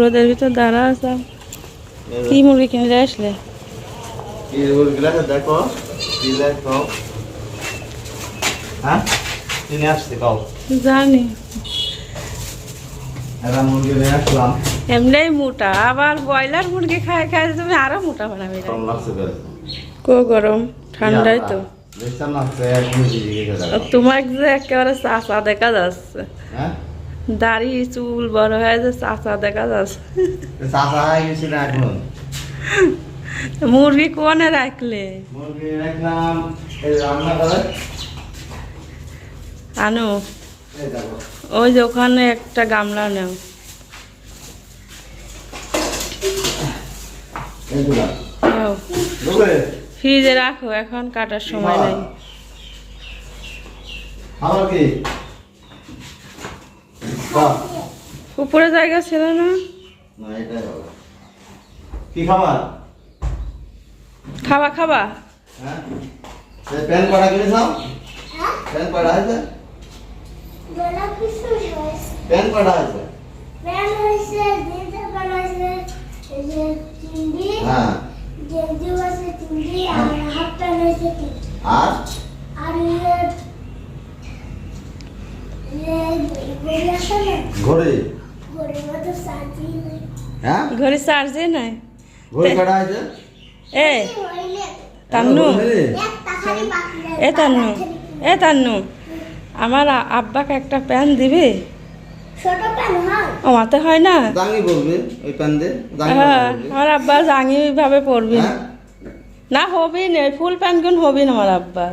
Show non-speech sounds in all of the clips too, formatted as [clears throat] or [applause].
রোদের ভিতর দাঁড়া আছে। কি মুরগি কিনলে আসলে? দেখো হ্যাঁ? কিনে জানি। এমনি মোটা আবার ব্রয়লার মুরগি খায় খায় তুমি আরও মোটা বানাবে। কো গরম ঠান্ডাই তো। তোমাকে যে একেবারে চাচা দেখা যাচ্ছে। হ্যাঁ? দাড়ি চুল বড় হয়ে যে চাচা দেখা যাচ্ছে। হয়ে মুরগি কোনে রাখলে? আনো ওই যে ওখানে একটা গামলা নেও। ফ্রিজে রাখো এখন কাটার সময় নেই। আমার কি? উপরে জায়গা ছিল না। না এটাই হবে। কি খাবার? খাবা খাবা। হ্যাঁ? প্যান আছে প্যান আছে? প্যান দিতে বানাইছে যে চিংড়ি হ্যাঁ। চিংড়ি আর? আর নেই হ্যাঁ? ঘরে চার্জে নাই। ঘড়ি কটা আছে? এ তান্নু। এ তান্নু। এ তান্নু। আমার আব্বাকে একটা প্যান দিবি? ছোট হয় আমাতে হয় না? জাঙ্গি বলবি ওই প্যান দিয়ে হ্যাঁ আমার আব্বা জাঙি ভাবে পড়বি হ্যাঁ? না হবি না ফুল প্যান্ট গুন হবি না আমার আব্বার।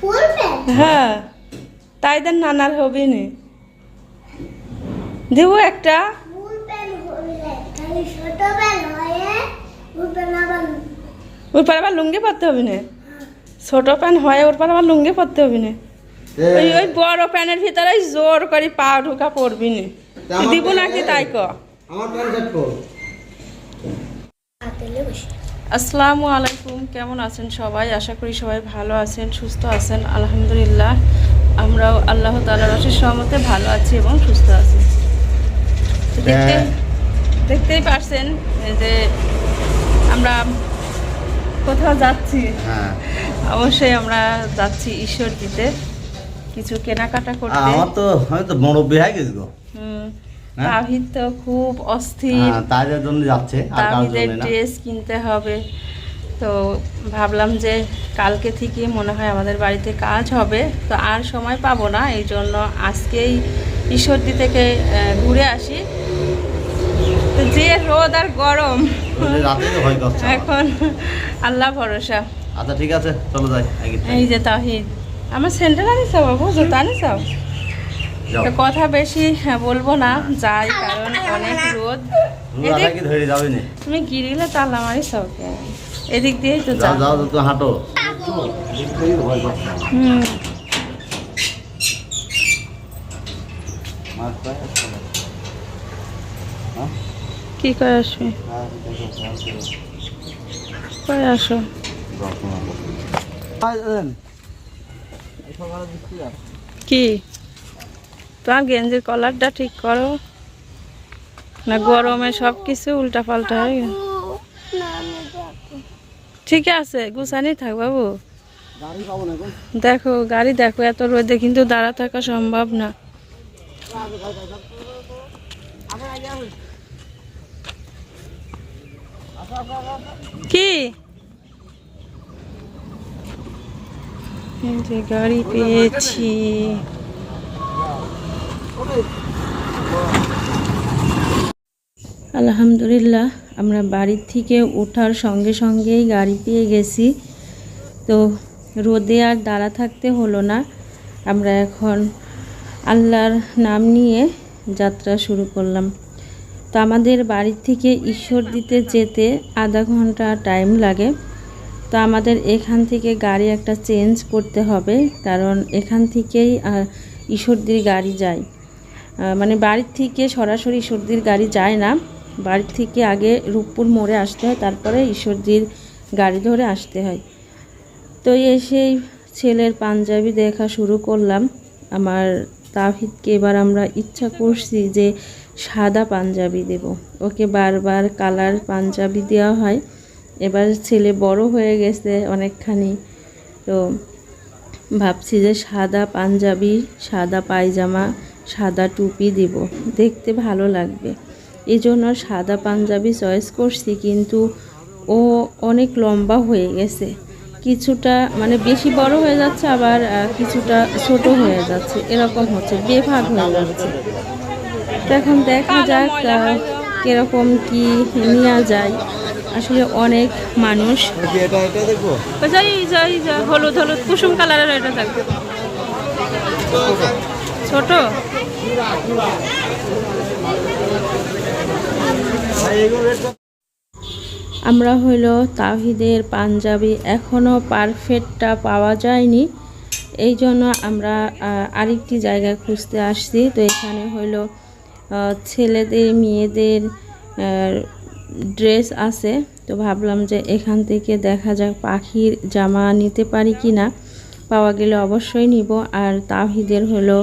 ফুল প্যান? হ্যাঁ। তাই দেন নানার হবি নি। দিব একটা। ওর পর আবার লুঙ্গি পরতে হবে না? ছোট প্যান্ট হয় ওর পর আবার লুঙ্গি পরতে হবে না? ওই ওই বড় প্যানের ভিতরে জোর করে পা ঢুকা পড়বি না। দিব নাকি তাই ক? আসসালামু আলাইকুম কেমন আছেন সবাই? আশা করি সবাই ভালো আছেন সুস্থ আছেন আলহামদুলিল্লাহ। আমরাও আল্লাহ তালার রসের সহমতে ভালো আছি এবং সুস্থ আছি। দেখতে হ্যাঁ। দেখতেই পারছেন যে আমরা কোথাও যাচ্ছি। হ্যাঁ। অবশ্যই আমরা যাচ্ছি ঈশ্বর দিতে। কিছু কেনাকাটা করতে। আমার তো আমি তো মুরব্বী হয়ে গেছি গো। হ্যাঁ? তাহিদ তো খুব অস্থির। হ্যাঁ তাদের জন্য যাচ্ছে তাহিদের ড্রেস কিনতে হবে। তো ভাবলাম যে কালকে থেকে মনে হয় আমাদের বাড়িতে কাজ হবে তো আর সময় পাবো না এই জন্য আজকেই ঈশ্বরদী থেকে ঘুরে আসি। তো যে রোদ আর গরম। এখন আল্লাহ ভরসা। আচ্ছা ঠিক আছে চলো যাই এই যে তাহিদ। আমার সেন্টার আনিস বাবু? জুতো আনিস যাও। তো কথা বেশি হ্যাঁ, বলব না যাই কারণ অনেক রোদ। তুমি গিরিলে তালা মারিস ওকে এদিক দিয়েই তো যাও যাও তুমি হাঁটো। হুম। হ্যাঁ? কি করে আসবি? করে আসো। কি? তোমার গেঞ্জির কলারটা ঠিক করো। না গরমে সব কিছু উল্টা পাল্টা হয়ে গেছে। ঠিক আছে গুছানি থাক বাবু। দেখো গাড়ি দেখো এত রোদে কিন্তু দাঁড়া থাকা সম্ভব না। কি? গাড়ি পেয়েছি। আলহামদুলিল্লাহ। আমরা বাড়ির থেকে ওঠার সঙ্গে সঙ্গেই গাড়ি পেয়ে গেছি। তো রোদে আর দাঁড়া থাকতে হলো না। আমরা এখন আল্লাহর নাম নিয়ে যাত্রা শুরু করলাম। তো আমাদের বাড়ির থেকে ঈশ্বর দিতে যেতে আধা ঘণ্টা টাইম লাগে। তো আমাদের এখান থেকে গাড়ি একটা চেঞ্জ করতে হবে, কারণ এখান থেকেই ঈশ্বরদীর গাড়ি যায়। মানে বাড়ির থেকে সরাসরি ঈশ্বরদীর গাড়ি যায় না। বাড়ির থেকে আগে রূপপুর মোড়ে আসতে হয়, তারপরে ঈশ্বরজির গাড়ি ধরে আসতে হয়। তো এসেই ছেলের পাঞ্জাবি দেখা শুরু করলাম। আমার তাহিদকে এবার আমরা ইচ্ছা করছি যে সাদা পাঞ্জাবি দেব। ওকে বারবার কালার পাঞ্জাবি দেওয়া হয়। এবার ছেলে বড় হয়ে গেছে অনেকখানি। তো ভাবছি যে সাদা পাঞ্জাবি, সাদা পায়জামা, সাদা টুপি দিব। দেখতে ভালো লাগবে। জন্য সাদা পাঞ্জাবি চয়েস করছি কিন্তু ও অনেক লম্বা হয়ে গেছে। কিছুটা মানে বেশি বড় হয়ে যাচ্ছে আবার কিছুটা ছোট হয়ে যাচ্ছে। এরকম হচ্ছে বেভাগ হয়ে যাচ্ছে। তো এখন দেখা যাক কীরকম কি নেওয়া যায়। আসলে অনেক মানুষ। যাই যাই হলুদ হলুদ কুসুম কালারের এটা থাকবে ছোট? আমরা হইল তাহিদের পাঞ্জাবি। এখনও পারফেক্টটা পাওয়া যায়নি। এই জন্য আমরা আরেকটি জায়গায় খুঁজতে আসছি। তো এখানে হইল ছেলেদের, মেয়েদের ড্রেস আছে। তো ভাবলাম যে এখান থেকে দেখা যাক পাখির জামা নিতে পারি কি না পাওয়া গেলে অবশ্যই নিব। আর তাহিদের হলো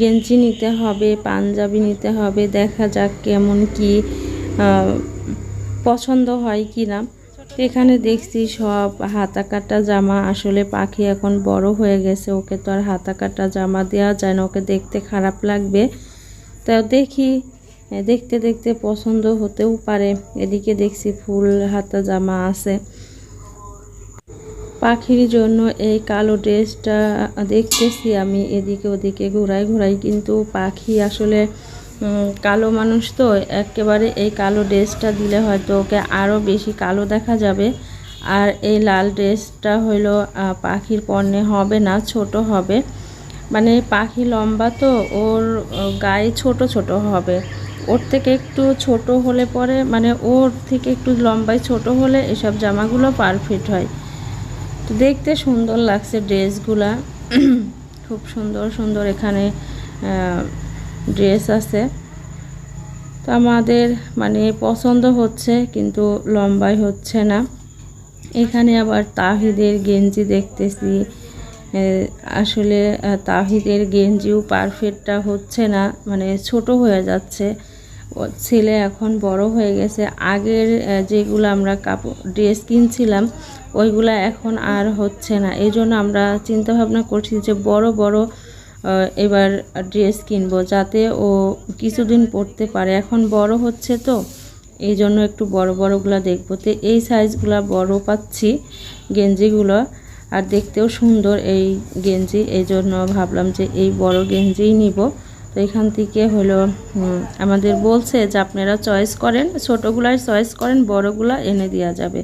গেঞ্জি নিতে হবে, পাঞ্জাবি নিতে হবে। দেখা যাক কেমন কি পছন্দ হয় কি না এখানে দেখছি সব হাতা কাটা জামা। আসলে পাখি এখন বড় হয়ে গেছে। ওকে তো আর হাতা কাটা জামা দেওয়া যায় না। ওকে দেখতে খারাপ লাগবে। তো দেখি, দেখতে দেখতে পছন্দ হতেও পারে। এদিকে দেখছি ফুল হাতা জামা আছে। পাখির জন্য এই কালো ড্রেসটা দেখতেছি আমি। এদিকে ওদিকে ঘোরাই ঘোরাই কিন্তু পাখি আসলে কালো মানুষ তো, একেবারে এই কালো ড্রেসটা দিলে হয়তো ওকে আরও বেশি কালো দেখা যাবে। আর এই লাল ড্রেসটা হইল পাখির পণ্যে হবে না, ছোট হবে। মানে পাখি লম্বা তো, ওর গায়ে ছোট ছোট হবে। ওর থেকে একটু ছোট হলে পরে মানে ওর থেকে একটু লম্বায় ছোট হলে এসব জামাগুলো পারফেক্ট হয়। তো দেখতে সুন্দর লাগছে ড্রেসগুলা। [clears throat] খুব সুন্দর সুন্দর এখানে ড্রেস আছে। তো আমাদের মানে পছন্দ হচ্ছে কিন্তু লম্বাই হচ্ছে না। এখানে আবার তাহিদের গেঞ্জি দেখতেছি। আসলে তাহিদের গেঞ্জিও পারফেক্টটা হচ্ছে না মানে ছোট হয়ে যাচ্ছে। ছেলে এখন বড় হয়ে গেছে। আগের যেগুলো আমরা কাপড় ড্রেস কিনছিলাম, ওইগুলা এখন আর হচ্ছে না। এই জন্য আমরা চিন্তাভাবনা করছি যে বড় বড় এবার ড্রেস কিনবো যাতে ও কিছুদিন পরতে পারে। এখন বড় হচ্ছে তো, এই জন্য একটু বড় বড়গুলো দেখব। তো এই সাইজগুলো বড় পাচ্ছি, গেঞ্জিগুলো, আর দেখতেও সুন্দর এই গেঞ্জি। এই জন্য ভাবলাম যে এই বড় গেঞ্জিই নিব। তো এখান থেকে হলো আমাদের বলছে যে আপনারা চয়েস করেন, ছোটোগুলাই চয়েস করেন, বড়গুলা এনে দেওয়া যাবে।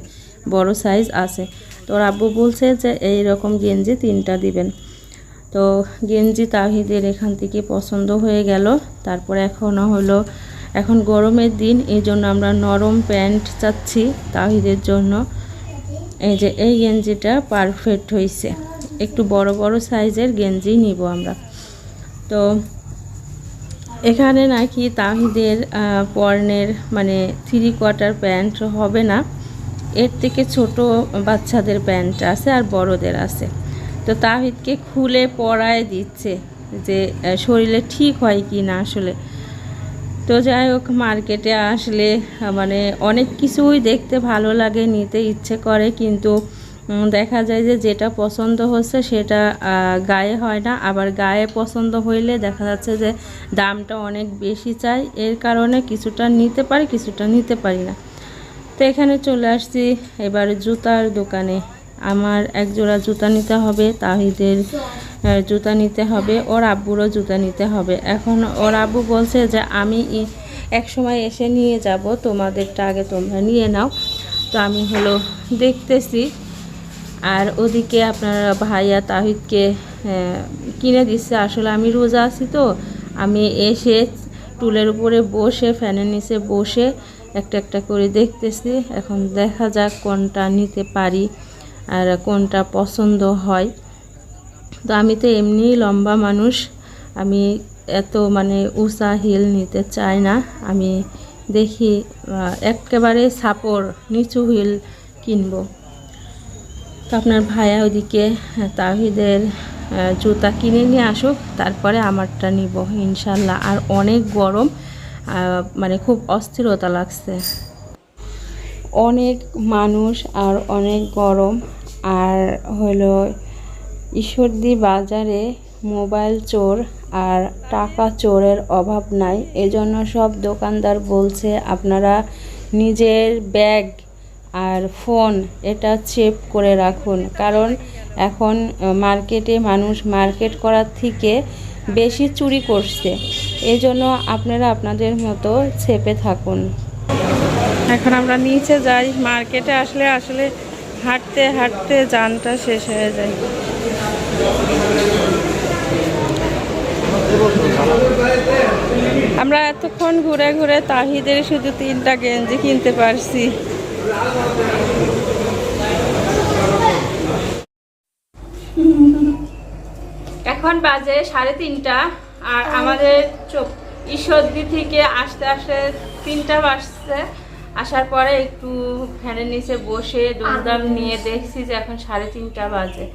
বড় সাইজ আছে। তো আব্বু বলছে যে এই রকম গেঞ্জি তিনটা দিবেন। তো গেঞ্জি তাহিদের এখান থেকে পছন্দ হয়ে গেল। তারপর এখনও হলো, এখন গরমের দিন এই জন্য আমরা নরম প্যান্ট চাচ্ছি তাহিদের জন্য। এই যে, এই গেঞ্জিটা পারফেক্ট হয়েছে একটু বড় বড় সাইজের গেঞ্জি নিব আমরা। তো এখানে নাকি তাহিদের পর্নের মানে থ্রি কোয়ার্টার প্যান্ট হবে না। এর থেকে ছোট বাচ্চাদের প্যান্ট আছে আর বড়দের আছে। তো তাহিদকে খুলে পড়ায় দিচ্ছে যে শরীরে ঠিক হয় কি না আসলে। তো যাই হোক, মার্কেটে আসলে মানে অনেক কিছুই দেখতে ভালো লাগে, নিতে ইচ্ছে করে, কিন্তু দেখা যায় যে যেটা পছন্দ হচ্ছে সেটা গায়ে হয় না। আবার গায়ে পছন্দ হইলে দেখা যাচ্ছে যে দামটা অনেক বেশি চাই। এর কারণে কিছুটা নিতে পারি, কিছুটা নিতে পারি না। তো এখানে চলে আসছি, এবার জুতার দোকানে। আমার এক জোড়া জুতা নিতে হবে, তাহিদের জুতা নিতে হবে, ওর আব্বুরও জুতা নিতে হবে। এখন ওর আব্বু বলছে যে, আমি এক সময় এসে নিয়ে যাব, তোমাদেরটা আগে তোমরা নিয়ে নাও। তো আমি হলো দেখতেছি। আর ওদিকে আপনার ভাইয়া তাহিদকে কিনে দিচ্ছে। আসলে আমি রোজা আছি তো, আমি এসে টুলের উপরে বসে, ফ্যানের নিচে বসে একটা একটা করে দেখতেছি। এখন দেখা যাক কোনটা নিতে পারি। আর কোনটা পছন্দ হয়। তো আমি তো এমনিই লম্বা মানুষ। আমি এত মানে উষা হিল নিতে চাই না। আমি দেখি একেবারে সাপোর, নিচু হিল কিনবো। তো আপনার ভাইয়া ওদিকে তাহিদের জুতা কিনে নিয়ে আসুক, তারপরে আমারটা নিব, ইনশাল্লাহ। আর অনেক গরম মানে খুব অস্থিরতা লাগছে। অনেক মানুষ আর অনেক গরম। আর হলো ঈশ্বরদী বাজারে মোবাইল চোর আর টাকা চোরের অভাব নাই। এজন্য সব দোকানদার বলছে, আপনারা নিজের ব্যাগ আর ফোন এটা চেপ করে রাখুন। কারণ এখন মার্কেটে মানুষ মার্কেট করার থেকে বেশি চুরি করছে। এজন্য আপনারা আপনাদের মতো চেপে থাকুন। এখন আমরা নিচে যাই। মার্কেটে আসলে আসলে হাঁটতে হাঁটতে যানটা শেষ হয়ে যায়। আমরা এতক্ষণ ঘুরে ঘুরে তাহিদের শুধু তিনটা গেঞ্জি কিনতে পারছি। এখন বাজে সাড়ে তিনটা, আর আমাদের চোখ ঈশ্বরদী থেকে আসতে আসতে তিনটা বাজছে। আসার পরে একটু ফ্যানের নিচে বসে দুমদাম নিয়ে দেখছি যে এখন সাড়ে তিনটা বাজে।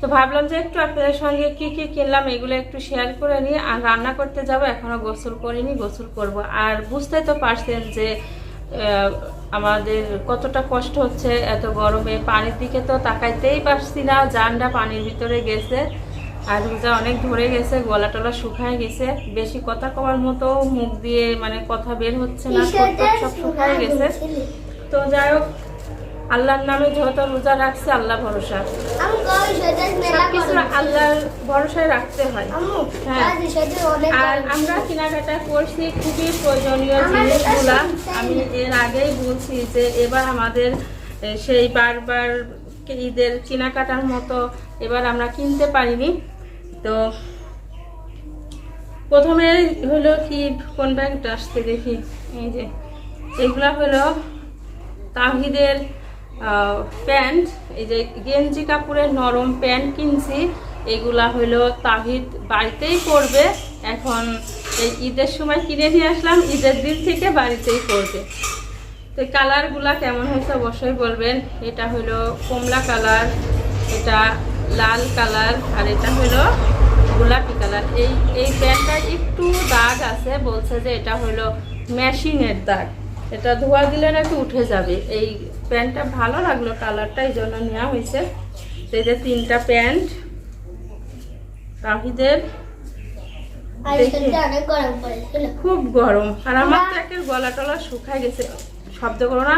তো ভাবলাম যে একটু আপনাদের সঙ্গে কি কি কিনলাম এগুলো একটু শেয়ার করে নিই। আর রান্না করতে যাব এখনও গোসল করিনি গোসল করব। আর বুঝতে তো পারছেন যে আমাদের কতটা কষ্ট হচ্ছে এত গরমে। পানির দিকে তো তাকাইতেই পারছি না জানটা পানির ভিতরে গেছে। আর রোজা অনেক ধরে গেছে গলা টলা শুকায় গেছে। বেশি কথা কওয়ার মতো মুখ দিয়ে মানে কথা বের হচ্ছে না সব শুকায় গেছে। তো যাই হোক আল্লাহর নামে যত রোজা রাখছে আল্লাহ ভরসা। সবকিছু আল্লাহর ভরসায় রাখতে হয়। হ্যাঁ। আর আমরা কেনাকাটা করছি খুবই প্রয়োজনীয় জিনিসগুলা। আমি। এর আগেই বলছি যে এবার আমাদের সেই বারবার ঈদের কেনাকাটার মতো এবার আমরা কিনতে পারিনি। তো প্রথমে হলো কি কোন ব্যাগটা আসতে দেখি, এই যে। এগুলা হলো তাহিদের প্যান্ট, এই যে গেঞ্জি কাপড়ের নরম প্যান্ট কিনছি। এগুলা হলো তাহিদ বাড়িতেই পরবে। এখন এই ঈদের সময় কিনে নিয়ে আসলাম, ঈদের দিন থেকে বাড়িতেই পরবে। তো কালারগুলা কেমন হয়েছে অবশ্যই বলবেন। এটা হলো কমলা কালার, এটা লাল কালার আর এটা হলো গোলাপি কালার। এই এই প্যান্টটা একটু দাগ আছে বলছে যে এটা হলো মেশিনের দাগ। এটা ধোয়া দিলে নাকি উঠে যাবে। এই প্যান্টটা ভালো লাগল কালারটা এই জন্য নেওয়া হয়েছে। এই যে তিনটা প্যান্ট পড়েছিল খুব গরম। আর আমার তো একের গলা টলা শুকায় গেছে শব্দ করো না।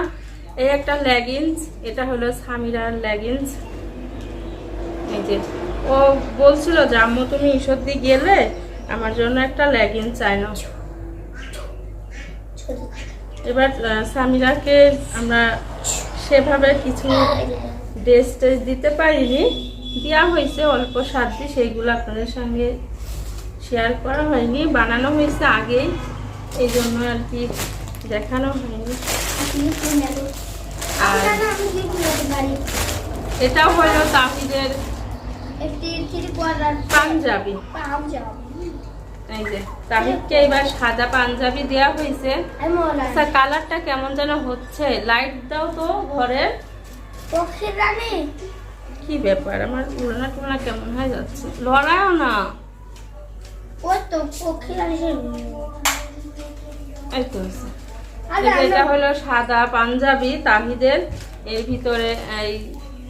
এই একটা লেগিংস এটা হলো সামিরার লেগিংস। যে ও বলছিল যে আম্মু তুমি ঈশ্বরদি গেলে আমার জন্য একটা লেগিংস চাই না এবার সামিরাকে আমরা সেভাবে কিছু ড্রেস টেস দিতে পারিনি। দেওয়া হয়েছে অল্প সাধ্যে সেইগুলো আপনাদের সঙ্গে শেয়ার করা হয়নি। বানানো হয়েছে আগেই এই জন্য আর কি দেখানো হয়নি। আর এটাও হলো তাহিদের পাঞ্জাবি। এই যে তাহিদকে এবার সাদা পাঞ্জাবি দেওয়া হয়েছে। আচ্ছা কালারটা কেমন যেন হচ্ছে। লাইট দাও তো ঘরের। কি ব্যাপার আমার উড়না টুলনা কেমন হয়ে যাচ্ছে? লড়াও না। এই তো এটা হলো সাদা পাঞ্জাবি তাহিদের। এর ভিতরে এই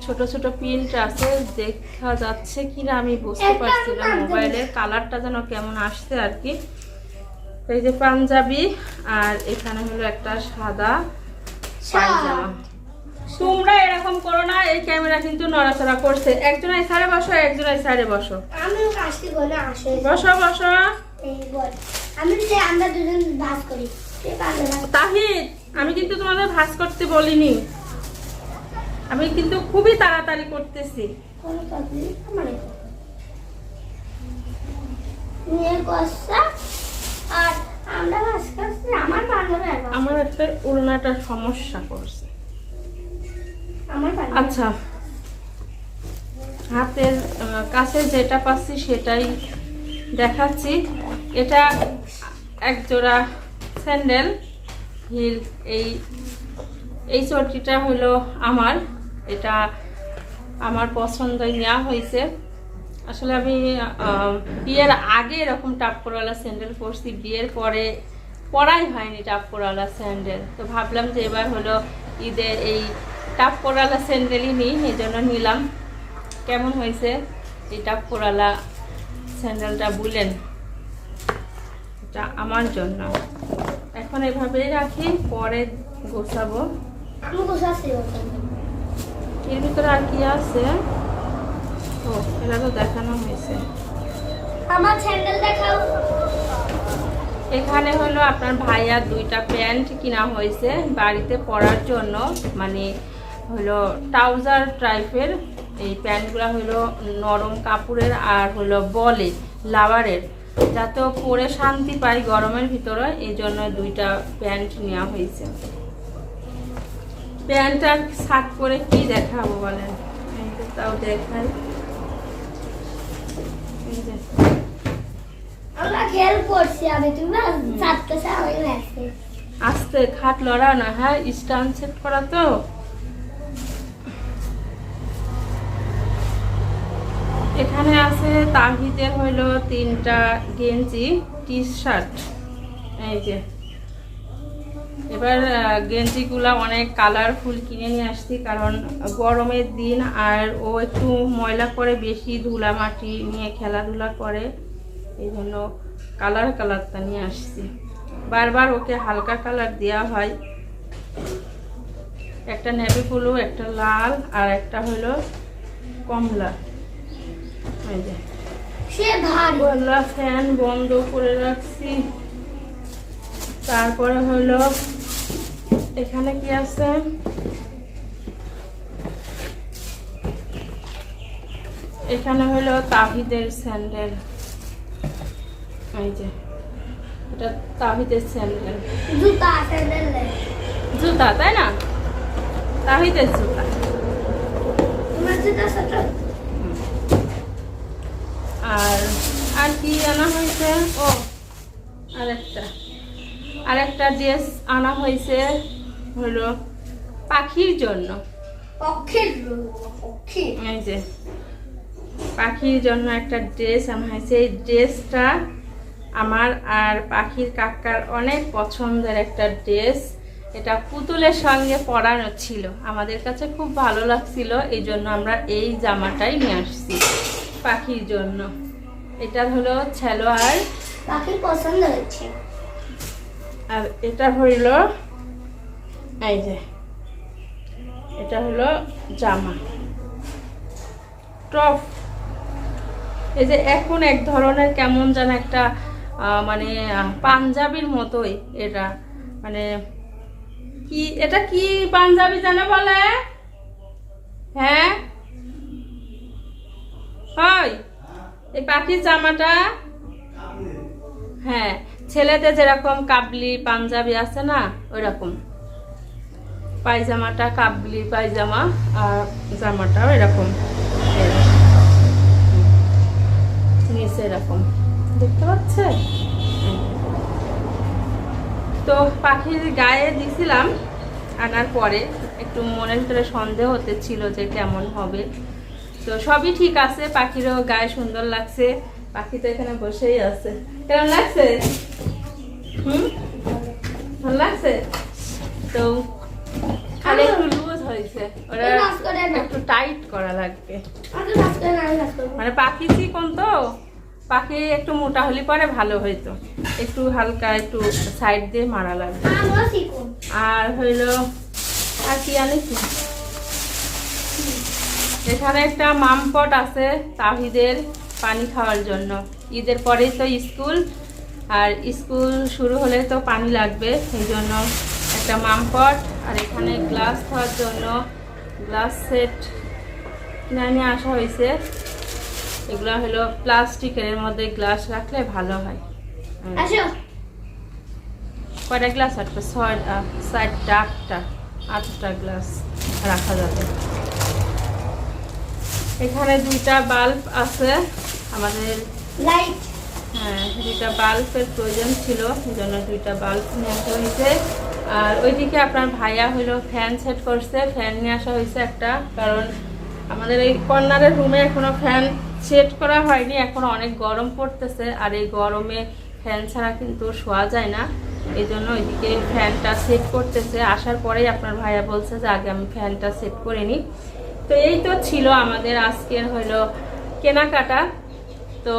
ছোট ছোট প্রিন্ট আছে দেখা যাচ্ছে কিনা আমি বুঝতে পারছি না। মোবাইলের কালারটা যেন কেমন আসছে আর কি। এই যে পাঞ্জাবি আর এখানে হলো একটা সাদা পায়জামা। তোমরা এরকম করো না এই ক্যামেরা কিন্তু নড়াচড়া করছে। একজন এই সাইডে বসো একজন এই সাইডে বসো। আমিও কাজটি বলে আসে। বসো বসো। আমি যে আমরা দুজন ভাগ করি না? তাহিদ আমি কিন্তু তোমাদের ভাস করতে বলিনি। আমি কিন্তু খুবই তাড়াতাড়ি করতেছি। আমার একটা উড়নাটা সমস্যা করছে। আচ্ছা। হাতের কাছে যেটা পাচ্ছি সেটাই দেখাচ্ছি। এটা এক জোড়া স্যান্ডেল। হিল এই এই চটিটা হলো আমার। এটা আমার পছন্দই নেওয়া হয়েছে। আসলে আমি বিয়ের আগে এরকম টাপ পরালা স্যান্ডেল পরছি, বিয়ের পরে পরাই হয়নি টাপ পরালা স্যান্ডেল। তো ভাবলাম যে এবার হলো ঈদে এই টাপ পরালা স্যান্ডেলই নিই, এই জন্য নিলাম। কেমন হয়েছে এই টাপ পরালা স্যান্ডেলটা বুলেন। এটা আমার জন্য। এখন এভাবেই রাখি, পরে গোছাবো। গোছাচ্ছি। এর ভিতরে আর কি আছে? ও এটা তো দেখানো হয়েছে। আমার স্যান্ডেল দেখাও। এখানে হলো আপনার ভাইয়ার দুইটা প্যান্ট কিনা হয়েছে বাড়িতে পরার জন্য। মানে হলো ট্রাউজার টাইপের এই প্যান্টগুলো হলো নরম কাপড়ের আর হলো বলে লাভারের। যাতে পরে শান্তি পাই গরমের ভিতরে এই জন্য দুইটা প্যান্ট নেওয়া হয়েছে। প্যান্টটা শার্ট করে কি দেখাবো বলেন? তাও দেখাই। আস্তে খাট লড়া না হ্যাঁ স্ট্যান্ড সেট করা তো। এখানে আছে তাহিদের হইল তিনটা গেঞ্জি টি শার্ট এই যে। এবার গেঞ্জিগুলা অনেক কালারফুল কিনে নিয়ে আসছি কারণ গরমের দিন আর ও একটু ময়লা করে বেশি ধুলা মাটি নিয়ে খেলাধুলা করে এই জন্য কালার কালারটা নিয়ে আসছি। বারবার ওকে হালকা কালার দেওয়া হয়। একটা নেভি ব্লু একটা লাল আর একটা হলো কমলা। এই যে। সে ফ্যান বন্ধ করে রাখছি। তারপরে হলো এখানে কি আছে? এখানে হলো তাহিদের স্যান্ডেল। এই যে এটা তাহিদের স্যান্ডেল। জুতা স্যান্ডেল জুতা তাই না? তাহিদের জুতা। আর আর কি আনা হয়েছে? ও আরেকটা। আরেকটা ড্রেস আনা হয়েছে। হলো পাখির জন্য। এই যে পাখির জন্য একটা ড্রেস আনা হয়েছে এই ড্রেসটা আমার আর পাখির কাকার অনেক পছন্দের একটা ড্রেস। এটা পুতুলের সঙ্গে পরানো ছিল। আমাদের কাছে খুব ভালো লাগছিল এই জন্য আমরা এই জামাটাই নিয়ে আসছি পাখির জন্য। এটা হলো ছেলোয়ার। পাখির পছন্দ হয়েছে আর এটা হইল এই যে, এটা হলো জামা। টপ। এই যে এখন এক ধরনের কেমন যেন একটা মানে পাঞ্জাবির মতোই এটা। মানে কি, এটা কি পাঞ্জাবি জানে বলে? হ্যাঁ? হয় এই পাখির জামাটা? হ্যাঁ ছেলেদের যেরকম কাবলি পাঞ্জাবি আছে না, ওইরকম। পায়জামাটা কাবলি পায়জামা আর জামাটাও এরকম। নিচে এরকম। দেখতে পাচ্ছে তো পাখির গায়ে দিছিলাম, আনার পরে একটু মনের ভিতরে সন্দেহ হতে ছিল যে কেমন হবে। তো সবই ঠিক আছে, পাখিরও গায়ে সুন্দর লাগছে, পাখি তো এখানে বসেই আছে। কেমন লাগছে? হুম? ভালো লাগছে? তো হয়েছে ওরা। একটু টাইট করা লাগবে। মানে পাখি চিকন তো পাখি একটু মোটা হলে পরে ভালো হইতো। একটু হালকা একটু সাইড দিয়ে মারা লাগবে। আর হইল আর কি আনিছি এখানে একটা মামপট আছে তাহিদের পানি খাওয়ার জন্য। ঈদের পরেই তো স্কুল আর স্কুল শুরু হলে তো পানি লাগবে সেই জন্য একটা মামপট। আর এখানে গ্লাস খাওয়ার জন্য গ্লাস সেট কিনে নিয়ে আসা হয়েছে। এগুলো হলো প্লাস্টিকের মধ্যে গ্লাস রাখলে ভালো হয়। কয়টা গ্লাস আটটা ছয় চারটা আটটা আটটা গ্লাস রাখা যাবে। এখানে দুইটা বাল্ব আছে। আমাদের লাইট হ্যাঁ দুইটা বাল্বের প্রয়োজন ছিল। জন্য দুইটা বাল্ব নিয়ে আসা হয়েছে। আর ওইদিকে আপনার ভাইয়া হলো ফ্যান সেট করছে ফ্যান নিয়ে আসা হয়েছে একটা, কারণ আমাদের এই কর্নারের রুমে এখনও ফ্যান সেট করা হয়নি, এখন অনেক গরম পড়তেছে, আর এই গরমে ফ্যান ছাড়া কিন্তু শোয়া যায় না। এই জন্য ওইদিকে ফ্যানটা সেট করতেছে। আসার পরেই আপনার ভাইয়া বলছে যে, আগে আমি ফ্যানটা সেট করে নিই। তো এই তো ছিল আমাদের আজকের হলো কেনাকাটা। তো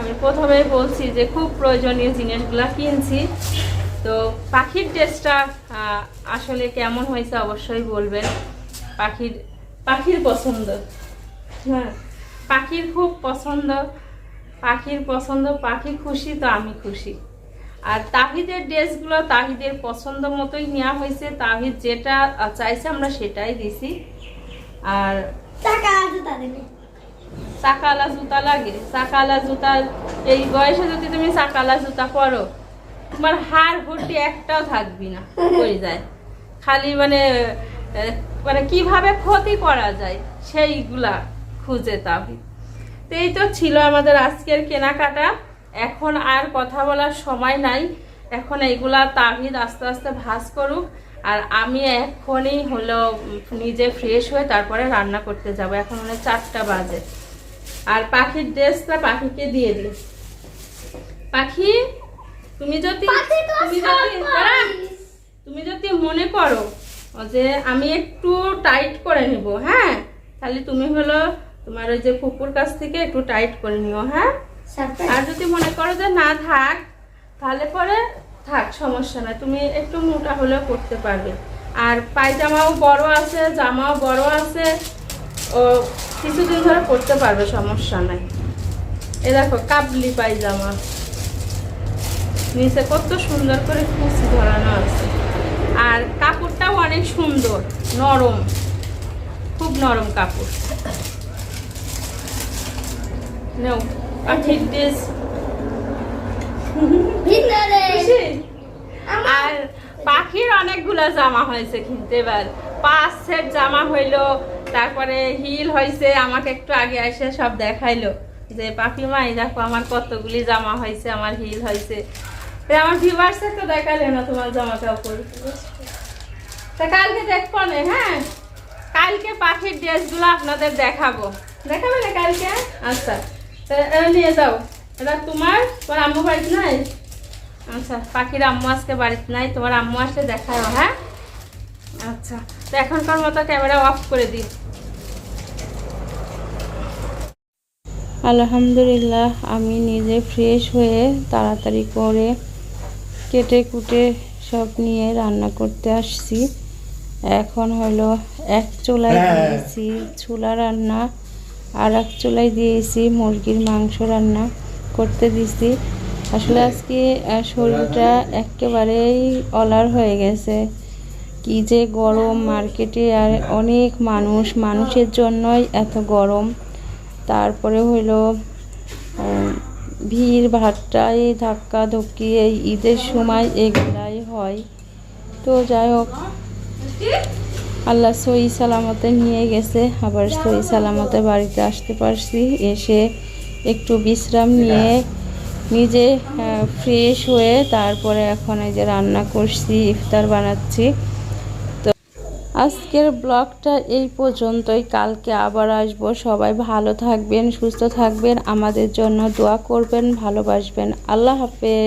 আমি প্রথমেই বলছি যে, খুব প্রয়োজনীয় জিনিসগুলা কিনছি। তো পাখির ড্রেসটা আসলে কেমন হয়েছে অবশ্যই বলবেন। পাখির পাখির পছন্দ। হ্যাঁ পাখির খুব পছন্দ। পাখির পছন্দ পাখি খুশি তো আমি খুশি। আর তাহিদের ড্রেসগুলো তাহিদের পছন্দ মতোই নেওয়া হয়েছে। তাহিদ যেটা চাইছে আমরা সেটাই দিছি। আর চাকালা জুতা লাগে। চাকালা জুতা এই বয়সে যদি তুমি চাকালা জুতা পরো তোমার হাড় হুড্ডি একটাও থাকবি না, পড়ে যায়। খালি মানে মানে কীভাবে ক্ষতি করা যায় সেইগুলা খুঁজে তাবি। তো এই তো ছিল আমাদের আজকের কেনাকাটা। এখন আর কথা বলার সময় নাই। এখন এইগুলা তাহিদ আস্তে আস্তে ভাজ করুক। আর আমি এখনই হলো নিজে ফ্রেশ হয়ে তারপরে রান্না করতে যাব। এখন মানে চারটা বাজে। আর পাখির ড্রেসটা পাখিকে দিয়ে দিই। পাখি তুমি যদি তুমি যদি দাঁড়া। তুমি যদি মনে করো যে আমি একটু টাইট করে নিব হ্যাঁ? তাহলে তুমি হলো তোমার ওই যে ফুপুর কাছ থেকে একটু টাইট করে নিও হ্যাঁ? আর যদি মনে করো যে না থাক তাহলে পরে থাক সমস্যা নাই। তুমি একটু মোটা হলেও করতে পারবে। আর পায়জামাও বড় আছে জামাও বড় আছে ও কিছুদিন ধরে করতে পারবে সমস্যা নাই। এ দেখো কাবলি পায়জামা। নিচে কত সুন্দর করে কুচি ধরানো আছে। আর কাপড়টাও অনেক সুন্দর নরম খুব নরম কাপড়। নেও পাখির ড্রেস আর পাখির অনেকগুলো জামা হয়েছে কিন্তু এবার। পাঁচ সেট জামা হইল তারপরে হিল হয়েছে আমাকে একটু আগে এসে সব দেখাইলো। যে পাখি মা এই দেখো আমার কতগুলি জামা হয়েছে আমার হিল হয়েছে আমার ভিউয়ার্সে তো দেখালে না তোমার জামা কাপড়। তা কালকে দেখব না হ্যাঁ? কালকে পাখির ড্রেসগুলো আপনাদের দেখাবো। দেখাবে না কালকে? আচ্ছা। তা এটা নিয়ে যাও। এটা তোমার? তোমার আম্মু বাড়িতে নাই? আচ্ছা পাখির আম্মু আজকে বাড়িতে নাই, তোমার আম্মু আসলে দেখাও হ্যাঁ? আচ্ছা তো এখনকার মতো ক্যামেরা অফ করে দিই। আলহামদুলিল্লাহ, আমি নিজে ফ্রেশ হয়ে তাড়াতাড়ি করে কেটে কুটে সব নিয়ে রান্না করতে আসছি। এখন হলো এক চুলায় দিয়েছি চুলা রান্না আর এক চুলায় দিয়েছি মুরগির মাংস রান্না করতে দিছি। আসলে আজকে শরীরটা একেবারেই অলার হয়ে গেছে। কি যে গরম মার্কেটে আর অনেক মানুষ মানুষের জন্যই এত গরম। তারপরে উম, ভিড় ভাট্টায় ধাক্কা ধুক্কি এই ঈদের সময় এগুলাই হয়। তো যাই হোক, আল্লাহ সই সালামতে নিয়ে গেছে, আবার সই সালামতে বাড়িতে আসতে পারছি। এসে একটু বিশ্রাম নিয়ে নিজে ফ্রেশ হয়ে তারপরে এখন এই যে রান্না করছি, ইফতার বানাচ্ছি। আজকের ব্লগটা এই পর্যন্তই। কালকে আবার আসব। সবাই ভালো থাকবেন, সুস্থ থাকবেন। আমাদের জন্য দোয়া করবেন, ভালোবাসবেন। আল্লাহ হাফেজ।